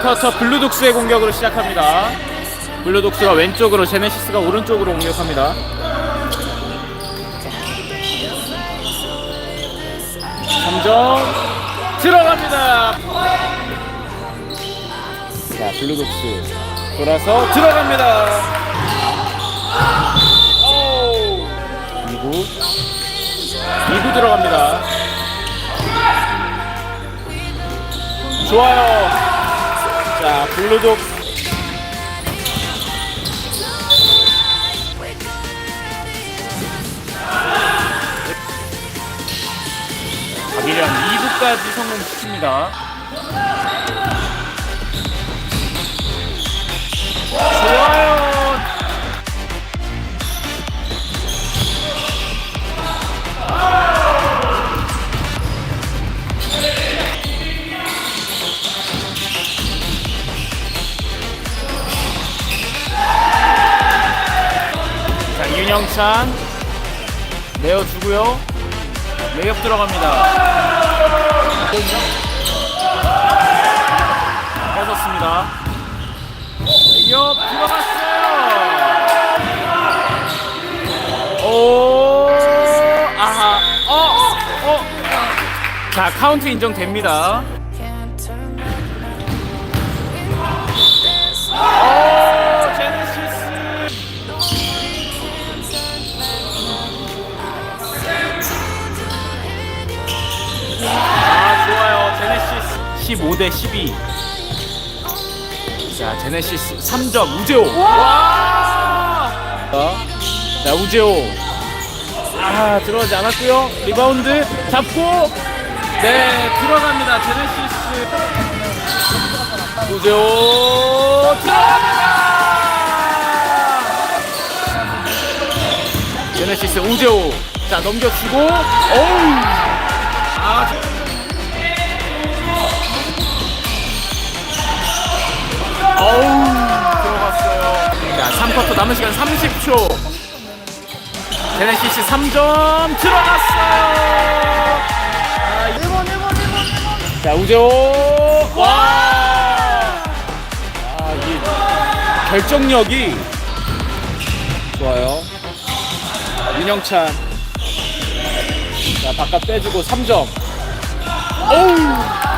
3쿼터 블루독스의 공격으로 시작합니다. 블루독스가 왼쪽으로 제네시스가 오른쪽으로 공격합니다. 3점 들어갑니다. 자, 블루독스 돌아서 들어갑니다. 오! 2구 2구 들어갑니다. 좋아요. 자, 블루독스 박일현 2구까지 성공시킵니다. 자, 윤영찬 내어주고요. 레이업 들어갑니다. 뺏었습니다. 레이업 들어갔어요. 오, 아하, 어, 어, 어. 자, 카운트 인정됩니다. 15대 12 자, 제네시스 3점 우재호. 와! 자, 우재호. 아, 들어가지 않았고요. 리바운드 잡고 네, 들어갑니다. 제네시스. 우재호 들어갑니다. 제네시스 우재호. 자, 넘겨주고 어우. 아, 자 3쿼터 남은 시간 30초. 제네시스 3점 들어갔어요. 자 우재호. 와! 아, 이 결정력이 좋아요. 윤영찬. 자 바깥 빼주고 3점. 어우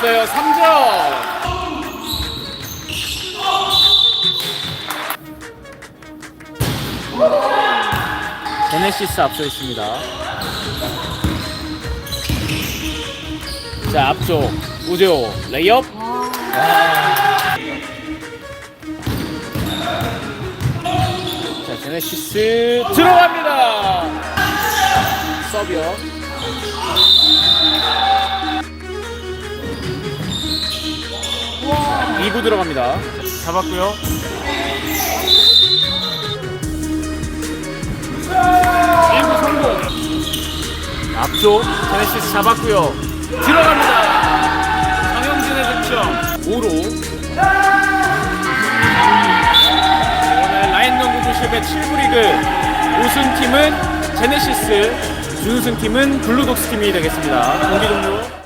들어갔어요. 3점. 제네시스 앞서 있습니다. 자 앞쪽. 우재호. 레이업. 자, 제네시스 들어갑니다. 서비어. 와. 2구 들어갑니다. 잡았고요. 1구 성공. 앞쪽 제네시스 잡았고요. 들어갑니다. 정영진의 득점 5로 오늘 라인 농구 조십의 7부 리그 우승팀은 제네시스, 준우승팀은 블루독스 팀이 되겠습니다. 경기 종료.